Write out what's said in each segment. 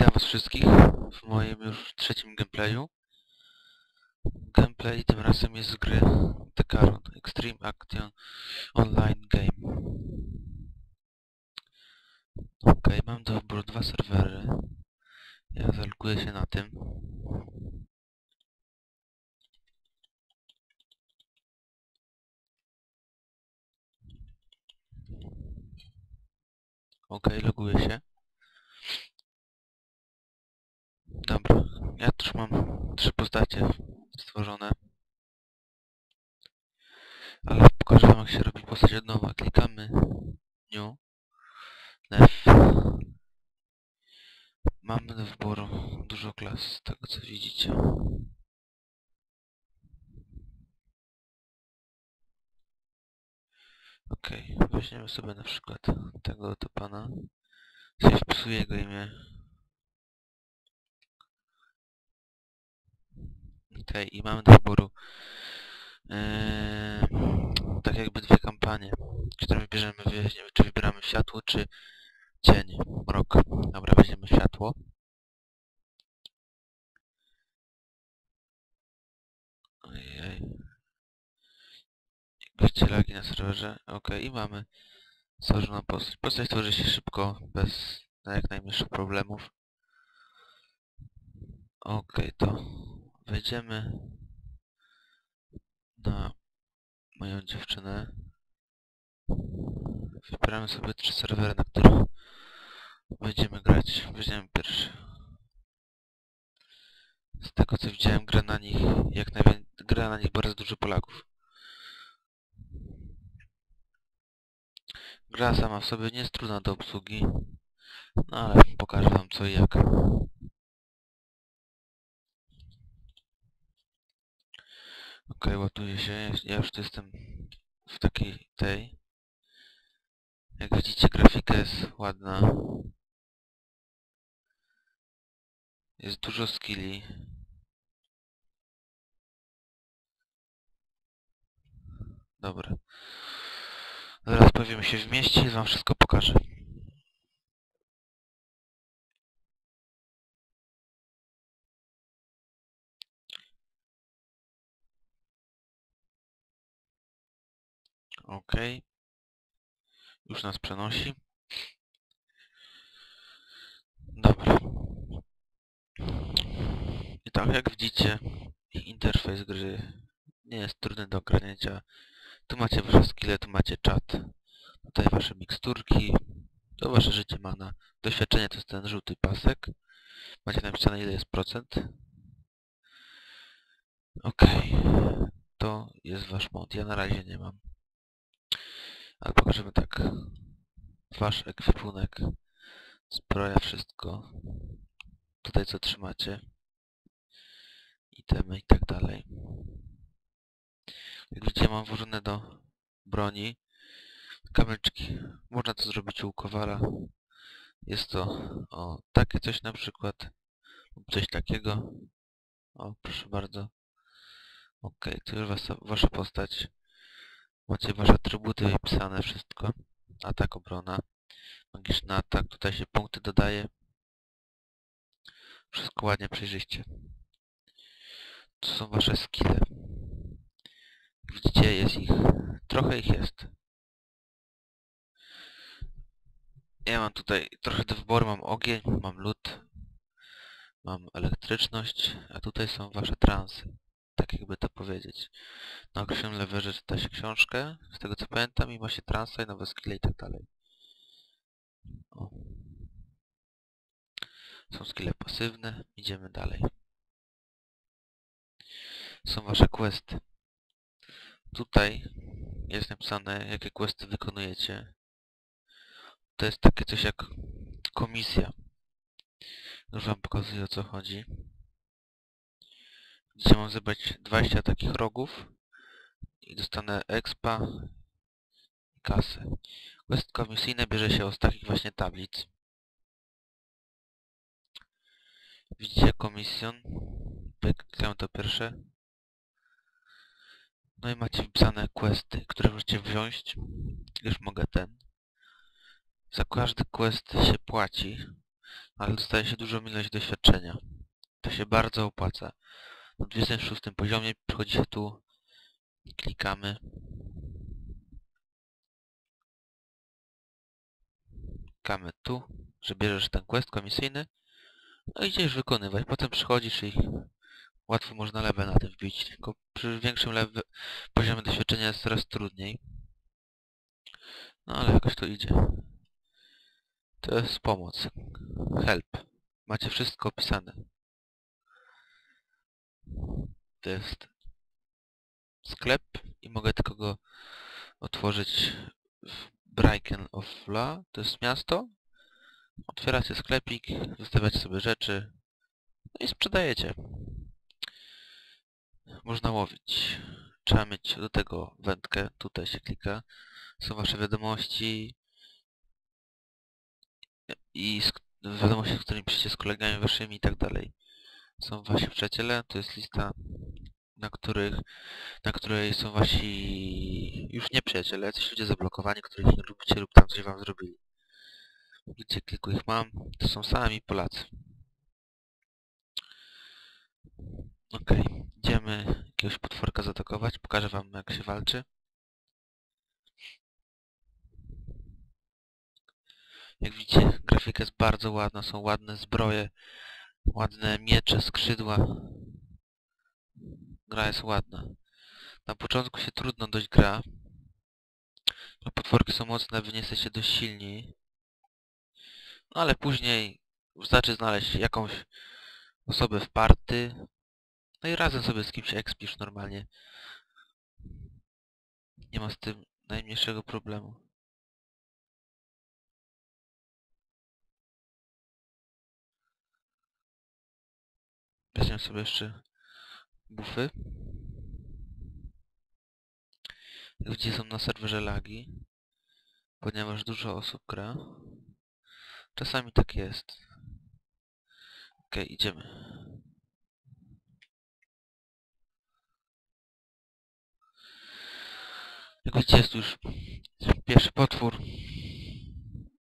Witam was wszystkich w moim już trzecim gameplayu. Gameplay tym razem jest z gry Decaron Extreme Action Online Game. Ok, mam do wyboru dwa serwery. Ja zaloguję się na tym. Ok, loguję się. Dobra, ja też mam trzy postacie stworzone. Ale pokażę wam jak się robi postać od nowa. Klikamy New, Nef. Mamy do wyboru dużo klas, z tego co widzicie. Ok, weźmiemy sobie na przykład tego oto pana. Coś wpisuję jego imię. Ok, i mamy do wyboru Eee, tak jakby dwie kampanie, które wybierzemy, czy wybieramy światło, czy cień, mrok. Dobra, weźmiemy światło. Ojej. Jakieś lagi na serwerze. Ok, i mamy stworzoną postać. Postać tworzy się szybko, bez jak najmniejszych problemów. Ok, to wejdziemy na moją dziewczynę. Wybieramy sobie trzy serwery, na których będziemy grać. Weźmiemy pierwszy. Z tego co widziałem, gra na nich jak najwięcej, gra na nich bardzo dużo Polaków. Gra sama w sobie nie jest trudna do obsługi, no ale pokażę wam co i jak. Ok, ładuje się. Ja już tu jestem w takiej tej. Jak widzicie grafika jest ładna. Jest dużo skilli. Dobra. Zaraz pojawimy się w mieście i wam wszystko pokażę. Ok. Już nas przenosi. Dobra. I tak jak widzicie, interfejs gry nie jest trudny do ogarnięcia. Tu macie wasze skille, tu macie czat. Tutaj wasze miksturki. To wasze życie mana. Doświadczenie to jest ten żółty pasek. Macie napisane ile jest procent. Ok. To jest wasz mod. Ja na razie nie mam. Ale pokażemy tak. Wasz ekwipunek, zbroja, wszystko. Tutaj co trzymacie. Itemy i tak dalej. Jak widzicie mam włożone do broni kamyczki. Można to zrobić u Kowala. Jest to o takie coś na przykład. Lub coś takiego. O, proszę bardzo. Ok, to już was, wasza postać. Macie wasze atrybuty wypisane, wszystko. Atak, obrona, magiczny atak. Tutaj się punkty dodaje. Wszystko ładnie, przejrzyście. To są wasze skille. Widzicie, jest ich. Trochę ich jest. Ja mam tutaj trochę do wyboru. Mam ogień, mam lód, mam elektryczność, a tutaj są wasze transy tak jakby to powiedzieć. Na określonym lewerze czyta się książkę, z tego co pamiętam, i ma się transa i nowe skille i tak dalej. O. Są skille pasywne, idziemy dalej. Są wasze questy. Tutaj jest napisane, jakie questy wykonujecie. To jest takie coś jak komisja. Już wam pokazuję o co chodzi gdzie mam zebrać 20 takich rogów i dostanę expa i kasę. Quest komisyjne bierze się z takich właśnie tablic. Widzicie komisjon. Klikam to pierwsze. No i macie wpisane questy, które możecie wziąć. Już mogę ten. Za każdy quest się płaci. ale dostaje się dużą ilość doświadczenia. To się bardzo opłaca. Na 26 poziomie przychodzi się tu, klikamy. Klikamy tu, że bierzesz ten quest komisyjny. No i idziesz wykonywać. Potem przychodzisz i łatwo można level na tym wbić. Tylko przy większym level, poziomie doświadczenia jest coraz trudniej. No ale jakoś to idzie. To jest pomoc. Help. Macie wszystko opisane. To jest sklep i mogę tylko go otworzyć w Briken of La. To jest miasto. Otwieracie sklepik, wystawiacie sobie rzeczy no i sprzedajecie. Można łowić. Trzeba mieć do tego wędkę. Tutaj się klika. Są wasze wiadomości, i z, wiadomości, z którymi piszecie z kolegami waszymi i tak dalej. Są wasi przyjaciele, to jest lista, na których, na której są wasi już nie przyjaciele, jacyś ludzie zablokowani, których nie lubicie lub tam coś wam zrobili. Gdzie kilku ich mam, to są sami Polacy. Okay. idziemy jakiegoś potworka zaatakować, pokażę wam jak się walczy. Jak widzicie, grafika jest bardzo ładna, są ładne zbroje, ładne miecze, skrzydła. Gra jest ładna. Na początku się trudno dość gra. No, potworki są mocne, wy nie jesteście dość silni. No ale później wystarczy znaleźć jakąś osobę w party. No i razem sobie z kimś ekspisz normalnie. Nie ma z tym najmniejszego problemu. Sobie jeszcze bufy. Gdzie są na serwerze lagi, ponieważ dużo osób gra. Czasami tak jest. Ok, idziemy. Jak widzicie, jest już pierwszy potwór.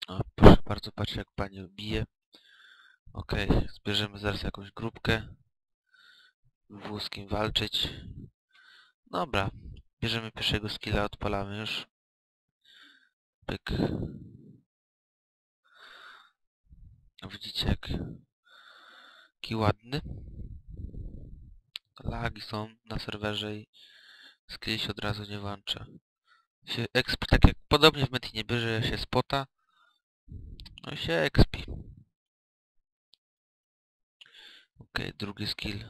O, proszę bardzo, patrzcie jak pani bije. Okay, zbierzemy zaraz jakąś grupkę. Było z kim walczyć. Dobra, bierzemy pierwszego skilla, odpalamy już. Pyk. Widzicie jak ładny. Lagi są na serwerze i skill się od razu nie włącza. Się exp, tak jak podobnie w Metinie bierze się spota, no i się expi. Okej, okay, drugi skill.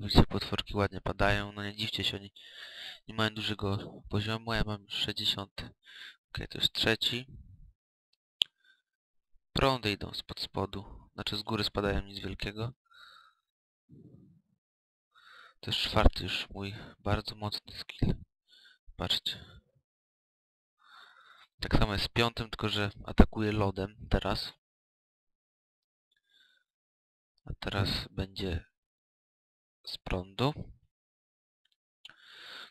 Widzicie, potworki ładnie padają. No nie dziwcie się, oni nie mają dużego poziomu, ja mam 60. Ok, to jest trzeci. Prądy idą spod spodu. Znaczy z góry spadają nic wielkiego. To jest czwarty już mój bardzo mocny skill. Patrzcie. Tak samo jest z piątym, tylko że atakuje lodem teraz. A teraz będzie z prądu.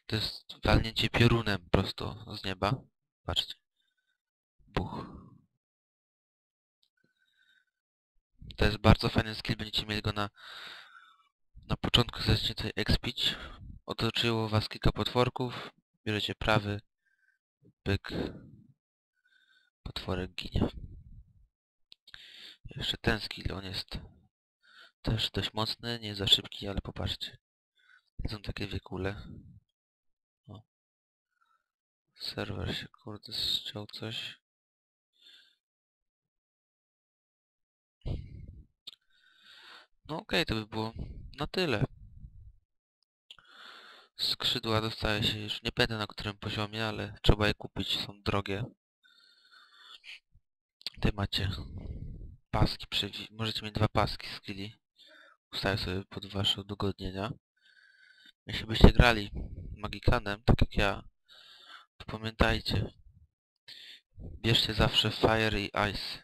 To jest walnięcie piorunem prosto z nieba. Patrzcie. Buch. To jest bardzo fajny skill, będziecie mieli go na na początku zaczniecie tutaj expić. Otoczyło was kilka potworków. Bierzecie prawy, pyk, potworek ginie. Jeszcze ten skill, on jest też dość mocny, nie za szybki, ale popatrzcie. Są takie wiekule. O. Serwer się kurde ściął coś. No okej, okay, to by było na tyle. Skrzydła dostaje się już, nie pamiętam na którym poziomie, ale trzeba je kupić, są drogie. Tutaj macie paski, możecie mieć dwa paski skilli. Ustawię sobie pod wasze udogodnienia. Jeśli byście grali Magikanem, tak jak ja, to pamiętajcie, bierzcie zawsze Fire i Ice.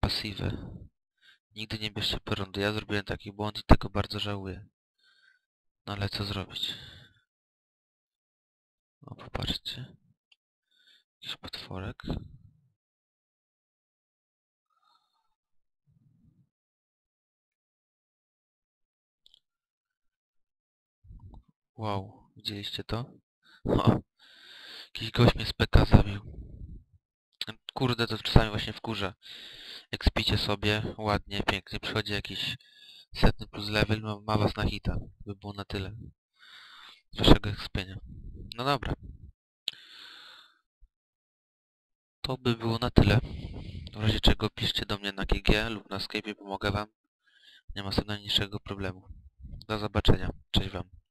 Pasywę. Nigdy nie bierzcie prądu. Ja zrobiłem taki błąd i tego bardzo żałuję. No ale co zrobić? O, popatrzcie. Jakiś potworek. Wow, widzieliście to? O, jakiś gość mnie z PK zabił. Kurde, to czasami właśnie wkurza. Jak spicie sobie ładnie, pięknie, przychodzi jakiś setny plus level, ma, ma was na hita. By było na tyle. Z waszego expienia. No dobra. To by było na tyle. W razie czego piszcie do mnie na GG lub na Skype, pomogę wam. Nie ma z tym najmniejszego problemu. Do zobaczenia. Cześć wam.